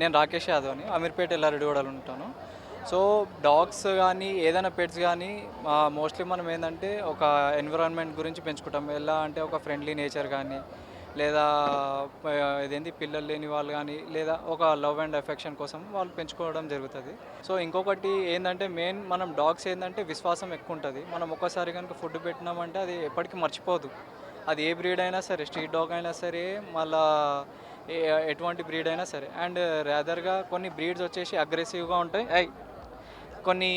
నేను రాకేష్ యాదవ్ అని అమీర్పేట ఎల్లారెడ్డిగూడలో ఉంటాను. సో డాగ్స్ కానీ ఏదైనా పెట్స్ కానీ మోస్ట్లీ మనం ఏంటంటే ఒక ఎన్విరాన్మెంట్ గురించి పెంచుకుంటాం. ఎలా అంటే ఒక ఫ్రెండ్లీ నేచర్ కానీ లేదా ఆ, ఇదేంటి పిల్లలు లేని వాళ్ళు కానీ లేదా ఒక లవ్ అండ్ ఎఫెక్షన్ కోసం వాళ్ళు పెంచుకోవడం జరుగుతుంది. సో ఇంకొకటి ఏంటంటే మెయిన్ మనం డాగ్స్ ఏంటంటే విశ్వాసం ఎక్కువ ఉంటుంది మనం ఒక్కసారి కనుక ఫుడ్ పెట్టినామంటే అది ఎప్పటికీ మర్చిపోదు. అది ఏ బ్రీడ్ అయినా సరే స్ట్రీట్ డాగ్ అయినా సరే మళ్ళీ ఎటువంటి బ్రీడ్ అయినా సరే. అండ్ ర్యాదర్గా uh, కొన్ని బ్రీడ్స్ వచ్చేసి అగ్రెసివ్గా ఉంటాయి. ఐ కొన్ని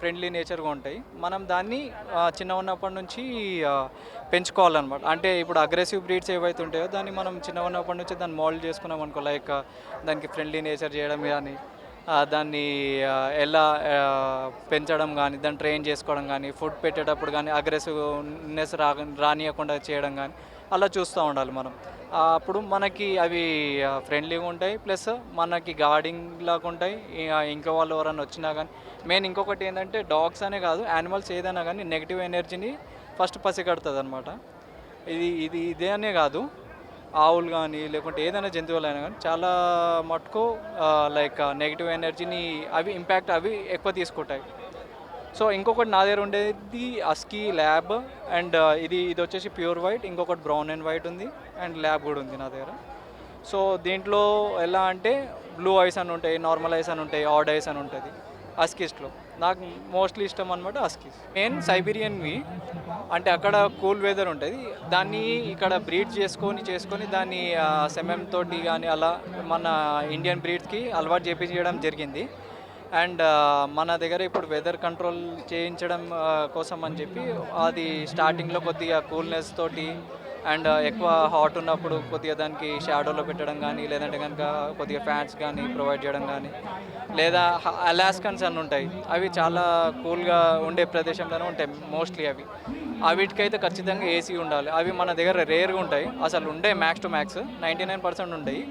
ఫ్రెండ్లీ నేచర్గా ఉంటాయి. మనం దాన్ని చిన్న ఉన్నప్పటి నుంచి పెంచుకోవాలన్నమాట. అంటే ఇప్పుడు అగ్రెసివ్ బ్రీడ్స్ ఏవైతే ఉంటాయో దాన్ని మనం చిన్న ఉన్నప్పటి నుంచి దాన్ని మోల్డ్ చేసుకున్నాం అనుకో లైక్ దానికి ఫ్రెండ్లీ నేచర్ చేయడం కానీ దాన్ని ఎలా పెంచడం కానీ దాన్ని ట్రైన్ చేసుకోవడం కానీ ఫుడ్ పెట్టేటప్పుడు కానీ అగ్రెసివ్నెస్ రా రానియకుండా చేయడం కానీ అలా చూస్తూ ఉండాలి మనం. అప్పుడు మనకి అవి ఫ్రెండ్లీగా ఉంటాయి ప్లస్ మనకి గార్డింగ్ లాగా ఉంటాయి. ఇంకా వాళ్ళు ఎవరైనా వచ్చినా కానీ మెయిన్ ఇంకొకటి ఏంటంటే డాగ్స్ అనే కాదు యానిమల్స్ ఏదైనా కానీ నెగిటివ్ ఎనర్జీని ఫస్ట్ పసిగడుతుంది అనమాట ఇది ఇది ఇదే అనే కాదు. ఆవులు కానీ లేకుంటే ఏదైనా జంతువులైనా కానీ చాలా మటుకు లైక్ నెగిటివ్ ఎనర్జీని అవి ఇంపాక్ట్ అవి ఎక్కువ తీసుకుంటాయి. సో ఇంకొకటి నా దగ్గర ఉండేది అస్కీ ల్యాబ్ అండ్ ఇది ఇది వచ్చేసి ప్యూర్ వైట్ ఇంకొకటి బ్రౌన్ అండ్ వైట్ ఉంది అండ్ ల్యాబ్ కూడా ఉంది నా దగ్గర. సో దీంట్లో ఎలా అంటే బ్లూ ఐస్ అని ఉంటాయి నార్మల్ ఐస్ అని ఉంటాయి ఆడ్ ఐస్ అని ఉంటుంది అస్కిస్ట్లో నాకు మోస్ట్లీ ఇష్టం అనమాట అస్కిస్. మెయిన్ సైబీరియన్వి అంటే అక్కడ కూల్ వెదర్ ఉంటుంది దాన్ని ఇక్కడ బ్రీడ్ చేసుకొని చేసుకొని దాన్ని సెమెమ్ తోటి కానీ అలా మన ఇండియన్ బ్రీడ్స్కి అలవాటు చేపించడం జరిగింది. అండ్ మన దగ్గర ఇప్పుడు వెదర్ కంట్రోల్ చేయించడం కోసం అని చెప్పి అది స్టార్టింగ్లో కొద్దిగా కూల్నెస్ తోటి అండ్ ఎక్కువ హాట్ ఉన్నప్పుడు కొద్దిగా దానికి షాడోలో పెట్టడం కానీ లేదంటే కనుక కొద్దిగా ఫ్యాన్స్ కానీ ప్రొవైడ్ చేయడం కానీ లేదా అలాస్కన్స్ అని ఉంటాయి. అవి చాలా కూల్గా ఉండే ప్రదేశంలోనే ఉంటాయి మోస్ట్లీ అవి. అవిటికైతే ఖచ్చితంగా ఏసీ ఉండాలి. అవి మన దగ్గర రేర్గా ఉంటాయి. అసలు ఉండే max to max ninety nine percent ఉంటాయి.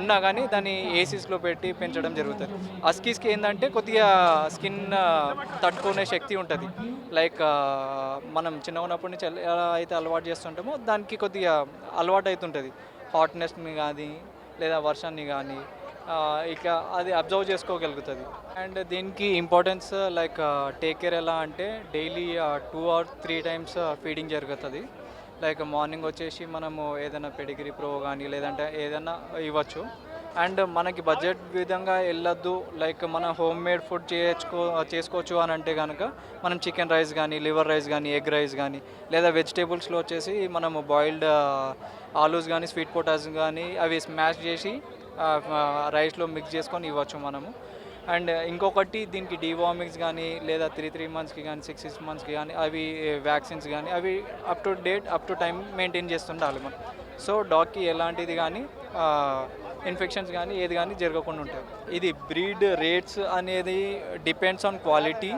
ఉన్నా కానీ దాన్ని ఏసీస్లో పెట్టి పెంచడం జరుగుతుంది. అస్కీస్కి ఏంటంటే కొద్దిగా స్కిన్ తట్టుకునే శక్తి ఉంటుంది. లైక్ మనం చిన్న ఉన్నప్పటి నుంచి ఎలా అయితే అలవాటు చేస్తుంటామో దానికి కొద్దిగా అలవాటు అవుతుంటుంది హాట్నెస్ని కానీ లేదా వర్షాన్ని కానీ ఇక అది అబ్జర్వ్ చేసుకోగలుగుతుంది. అండ్ దీనికి ఇంపార్టెన్స్ లైక్ టేక్ కేర్ ఎలా అంటే daily two or three times feeding జరుగుతుంది. లైక్ మార్నింగ్ వచ్చేసి మనము ఏదైనా పెడిగిరి ప్రో కానీ లేదంటే ఏదైనా ఇవ్వచ్చు. అండ్ మనకి బడ్జెట్ విధంగా వెళ్ళొద్దు. లైక్ మన హోమ్ మేడ్ ఫుడ్ చేసుకో చేసుకోవచ్చు అని అంటే కనుక మనం చికెన్ రైస్ కానీ లివర్ రైస్ కానీ ఎగ్ రైస్ కానీ లేదా వెజిటేబుల్స్లో వచ్చేసి మనము బాయిల్డ్ ఆలూస్ కానీ స్వీట్ పొటాస్ కానీ అవి స్మాష్ చేసి రైస్లో మిక్స్ చేసుకొని ఇవ్వచ్చు మనము. అండ్ ఇంకొకటి దీనికి డివామిక్స్ కానీ లేదా త్రీ త్రీ మంత్స్కి కానీ సిక్స్ సిక్స్ మంత్స్కి కానీ అవి వ్యాక్సిన్స్ కానీ అవి up to date up to time maintain చేస్తుండాలి మనం. సో డాగ్కి ఎలాంటిది కానీ ఇన్ఫెక్షన్స్ కానీ ఏది కానీ జరగకుండా ఉంటాయి. ఇది బ్రీడ్ రేట్స్ అనేది depends on quality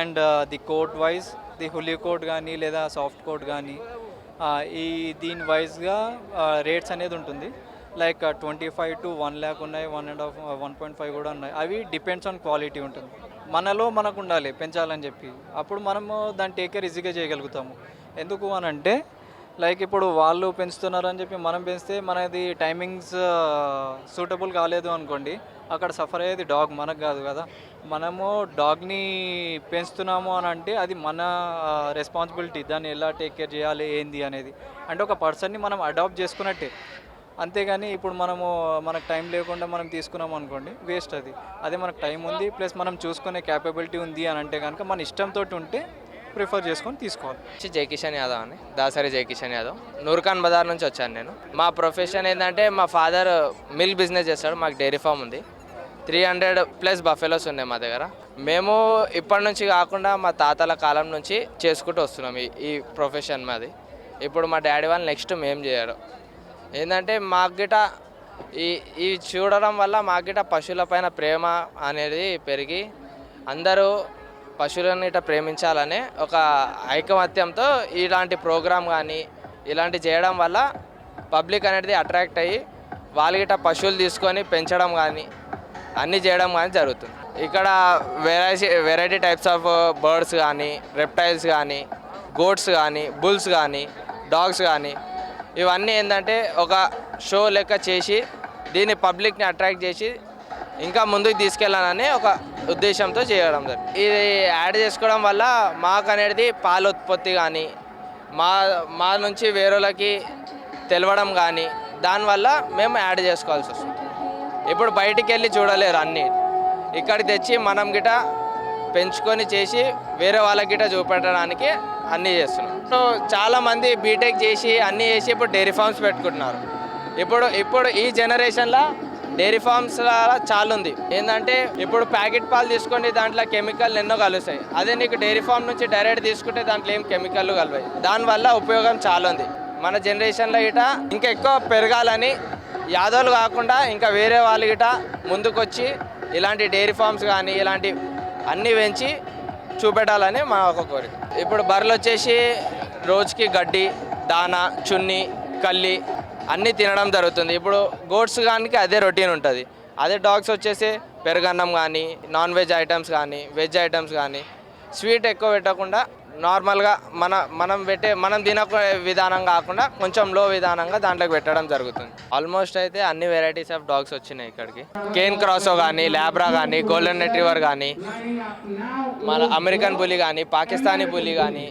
and the coat wise the woolly coat కానీ లేదా సాఫ్ట్ కోట్ కానీ ఈ దీని వైజ్గా రేట్స్ అనేది ఉంటుంది. Like twenty five to one lakh ఉన్నాయి one and half one point five కూడా ఉన్నాయి. అవి డిపెండ్స్ ఆన్ క్వాలిటీ ఉంటుంది. మనలో మనకు ఉండాలి పెంచాలని చెప్పి. అప్పుడు మనము దాన్ని టేక్ కేర్ ఈజీగా చేయగలుగుతాము. ఎందుకు అని అంటే లైక్ ఇప్పుడు వాళ్ళు పెంచుతున్నారని చెప్పి మనం పెంచితే మనది టైమింగ్స్ సూటబుల్ కాలేదు అనుకోండి అక్కడ సఫర్ అయ్యేది డాగ్ మనకు కాదు కదా. మనము డాగ్ని పెంచుతున్నాము అని అంటే అది మన రెస్పాన్సిబిలిటీ దాన్ని ఎలా టేక్ కేర్ చేయాలి ఏంది అనేది. అంటే ఒక పర్సన్ని మనం అడాప్ట్ చేసుకున్నట్టే. అంతేగాని ఇప్పుడు మనము మనకు టైం లేకుండా మనం తీసుకున్నాం అనుకోండి వేస్ట్ అది. అదే మనకు టైం ఉంది ప్లస్ మనం చూసుకునే క్యాపబిలిటీ ఉంది అని అంటే కనుక మన ఇష్టంతో ఉంటే ప్రిఫర్ చేసుకొని తీసుకోవాలి. వచ్చి జై కిషన్ యాదవ్ అని దాసరి జై కిషన్ యాదవ్. నూర్ఖాన్ బజార్ నుంచి వచ్చాను నేను. మా ప్రొఫెషన్ ఏంటంటే మా ఫాదర్ మిల్ బిజినెస్ చేస్తాడు మాకు డైరీ ఫామ్ ఉంది. త్రీ హండ్రెడ్ ప్లస్ బఫెలోస్ ఉన్నాయి మా దగ్గర. మేము ఇప్పటి నుంచి కాకుండా మా తాతల కాలం నుంచి చేసుకుంటూ వస్తున్నాం ఈ ఈ ప్రొఫెషన్ మాది. ఇప్పుడు మా డాడీ వాళ్ళు నెక్స్ట్ మేము చేయడం ఏంటంటే మాకు గిట ఈ ఇవి చూడడం వల్ల మాకు గిట పశువులపైన ప్రేమ అనేది పెరిగి అందరూ పశువులను ఇట ప్రేమించాలనే ఒక ఐకమత్యంతో ఇలాంటి ప్రోగ్రామ్ కానీ ఇలాంటి చేయడం వల్ల పబ్లిక్ అనేది అట్రాక్ట్ అయ్యి వాళ్ళు గిట్ట పశువులు తీసుకొని పెంచడం కానీ అన్నీ చేయడం కానీ జరుగుతుంది. ఇక్కడ variety variety types of birds కానీ రెప్టైల్స్ కానీ గోట్స్ కానీ బుల్స్ కానీ డాగ్స్ కానీ ఇవన్నీ ఏంటంటే ఒక షో లెక్క చేసి దీన్ని పబ్లిక్ని అట్రాక్ట్ చేసి ఇంకా ముందుకు తీసుకెళ్ళాలని ఒక ఉద్దేశంతో చేయడం జరిగింది ఇది యాడ్ చేసుకోవడం వల్ల మాకు అనేది పాల ఉత్పత్తి కానీ మా మా నుంచి వేరేలకి తెలవడం కానీ దానివల్ల మేము యాడ్ చేసుకోవాల్సి వస్తుంది. ఇప్పుడు బయటికి వెళ్ళి చూడలేరు అన్నీ. ఇక్కడికి తెచ్చి మనం గిట పెంచుకొని చేసి వేరే వాళ్ళకి గిట్ట చూపెట్టడానికి అన్నీ చేస్తున్నాం. సో చాలామంది బీటెక్ చేసి అన్నీ చేసి ఇప్పుడు డైరీ ఫార్మ్స్ పెట్టుకుంటున్నారు. ఇప్పుడు ఇప్పుడు ఈ జనరేషన్లో డైరీ ఫార్మ్స్ చాలా ఉంది ఏంటంటే ఇప్పుడు ప్యాకెట్ పాలు తీసుకొని దాంట్లో కెమికల్ ఎన్నో కలుస్తాయి. అదే నీకు డైరీ ఫార్మ్ నుంచి డైరెక్ట్ తీసుకుంటే దాంట్లో ఏం కెమికల్ కలవాయి దానివల్ల ఉపయోగం చాలా ఉంది మన జనరేషన్లో గిట ఇంకా ఎక్కువ పెరగాలని యాదవులు కాకుండా ఇంకా వేరే వాళ్ళు ఇట ముందుకొచ్చి ఇలాంటి డైరీ ఫార్మ్స్ కానీ ఇలాంటి అన్నీ పెంచి చూపెట్టాలని మా ఒక కోరిక. ఇప్పుడు బర్రెలు వచ్చేసి రోజుకి గడ్డి దానా చున్ని కల్లి అన్నీ తినడం జరుగుతుంది. ఇప్పుడు గోడ్స్ కానీ అదే రొటీన్ ఉంటుంది. అదే డాగ్స్ వచ్చేసి పెరుగన్నం కానీ నాన్ వెజ్ ఐటమ్స్ కానీ వెజ్ ఐటమ్స్ కానీ స్వీట్ ఎక్కువ పెట్టకుండా నార్మల్గా మన మనం పెట్టే మనం తినక విధానం కాకుండా కొంచెం లో విధానంగా దాంట్లోకి పెట్టడం జరుగుతుంది. ఆల్మోస్ట్ అయితే అన్ని వెరైటీస్ ఆఫ్ డాగ్స్ వచ్చినాయి ఇక్కడికి. కేన్ క్రాసో కానీ ల్యాబ్రా కానీ గోల్డెన్ రెట్రీవర్ కానీ మన అమెరికన్ పులి కానీ పాకిస్తానీ పులి కానీ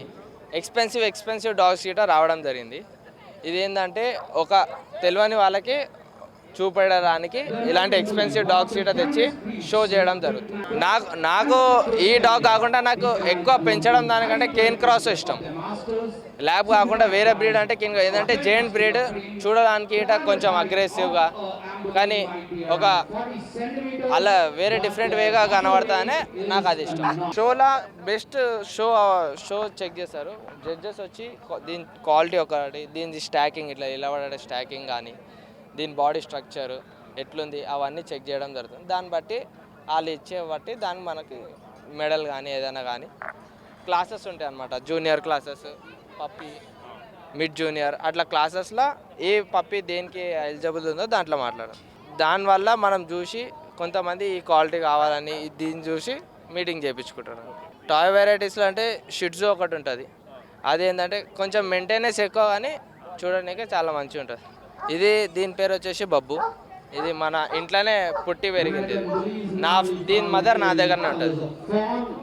ఎక్స్పెన్సివ్ ఎక్స్పెన్సివ్ డాగ్స్ గిట రావడం జరిగింది. ఇది ఏంటంటే ఒక తెలియని వాళ్ళకి చూపెడడానికి ఇలాంటి ఎక్స్పెన్సివ్ డాగ్స్ ఇట తెచ్చి షో చేయడం జరుగుతుంది. నాకు నాకు ఈ డాగ్ కాకుండా నాకు ఎక్కువ పెంచడం దానికంటే కేన్ క్రాస్ ఇష్టం. ల్యాబ్ కాకుండా వేరే బ్రీడ్ అంటే కింగ్ ఏదంటే జైంట్ బ్రీడ్ చూడడానికి ఇట కొంచెం అగ్రెసివ్గా కానీ ఒక అలా వేరే డిఫరెంట్ వేగా కనబడతానే నాకు అది ఇష్టం. షోలా బెస్ట్ షో షో చెక్ చేస్తారు. జడ్జెస్ వచ్చి దీని క్వాలిటీ ఒకటి దీని స్టాకింగ్ ఇట్లా ఇలా పడే స్టాకింగ్ కానీ దీని బాడీ స్ట్రక్చర్ ఎట్లుంది అవన్నీ చెక్ చేయడం జరుగుతుంది. దాన్ని బట్టి వాళ్ళు ఇచ్చే బట్టి దాన్ని మనకి మెడల్ కానీ ఏదైనా కానీ క్లాసెస్ ఉంటాయి అన్నమాట. Junior classes puppy mid junior అట్లా క్లాసెస్లో ఏ పప్పి దేనికి ఎలిజిబుల్ ఉందో దాంట్లో మాట్లాడడం దానివల్ల మనం చూసి కొంతమంది ఈ క్వాలిటీ కావాలని దీన్ని చూసి మీటింగ్ చేయించుకుంటారు టాయ్ వెరైటీస్లో అంటే షిడ్జు ఒకటి ఉంటుంది. అదేంటంటే కొంచెం మెయింటెనెన్స్ ఎక్కువ కానీ చూడడానికి చాలా మంచిగా ఉంటుంది. ఇది దీని పేరు వచ్చేసి బబ్బు. ఇది మన ఇంట్లోనే పుట్టి పెరిగింది. నా దీని మదర్ నా దగ్గరనే ఉంటుంది.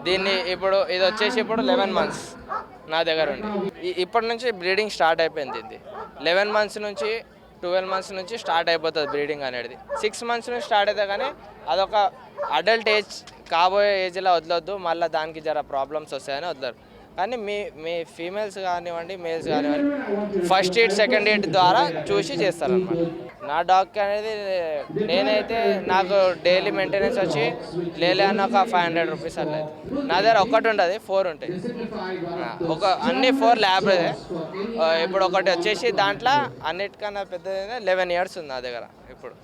దీన్ని ఇప్పుడు ఇది వచ్చేసి ఇప్పుడు లెవెన్ మంత్స్ నా దగ్గర ఉంది. ఇప్పటి నుంచి బ్రీడింగ్ స్టార్ట్ అయిపోయింది ఇది. లెవెన్ మంత్స్ నుంచి ట్వెల్వ్ మంత్స్ నుంచి స్టార్ట్ అయిపోతుంది బ్రీడింగ్ అనేది. సిక్స్ మంత్స్ నుంచి స్టార్ట్ అయితే కానీ అదొక అడల్ట్ ఏజ్ కాబోయే ఏజ్లో వదలొద్దు. మళ్ళీ దానికి జర ప్రాబ్లమ్స్ వస్తాయని వదలరు. కానీ మీ మీ ఫీమేల్స్ కానివ్వండి మేల్స్ కానివ్వండి ఫస్ట్ ఎయిడ్ సెకండ్ ఎయిడ్ ద్వారా చూసి చేస్తారనమాట నా డాగ్ అనేది నేనైతే నాకు డైలీ మెయింటెనెన్స్ వచ్చి లేలే అన్న ఒక ఫైవ్ హండ్రెడ్ రూపీస్ అట్లా నా దగ్గర ఒకటి ఉండదు ఫోర్ ఉంటాయి. ఒక అన్ని ఫోర్ ల్యాబ్ ఇప్పుడు ఒకటి వచ్చేసి దాంట్లో అన్నిటికన్నా పెద్దది లెవెన్ ఇయర్స్ ఉంది నా దగ్గర ఇప్పుడు.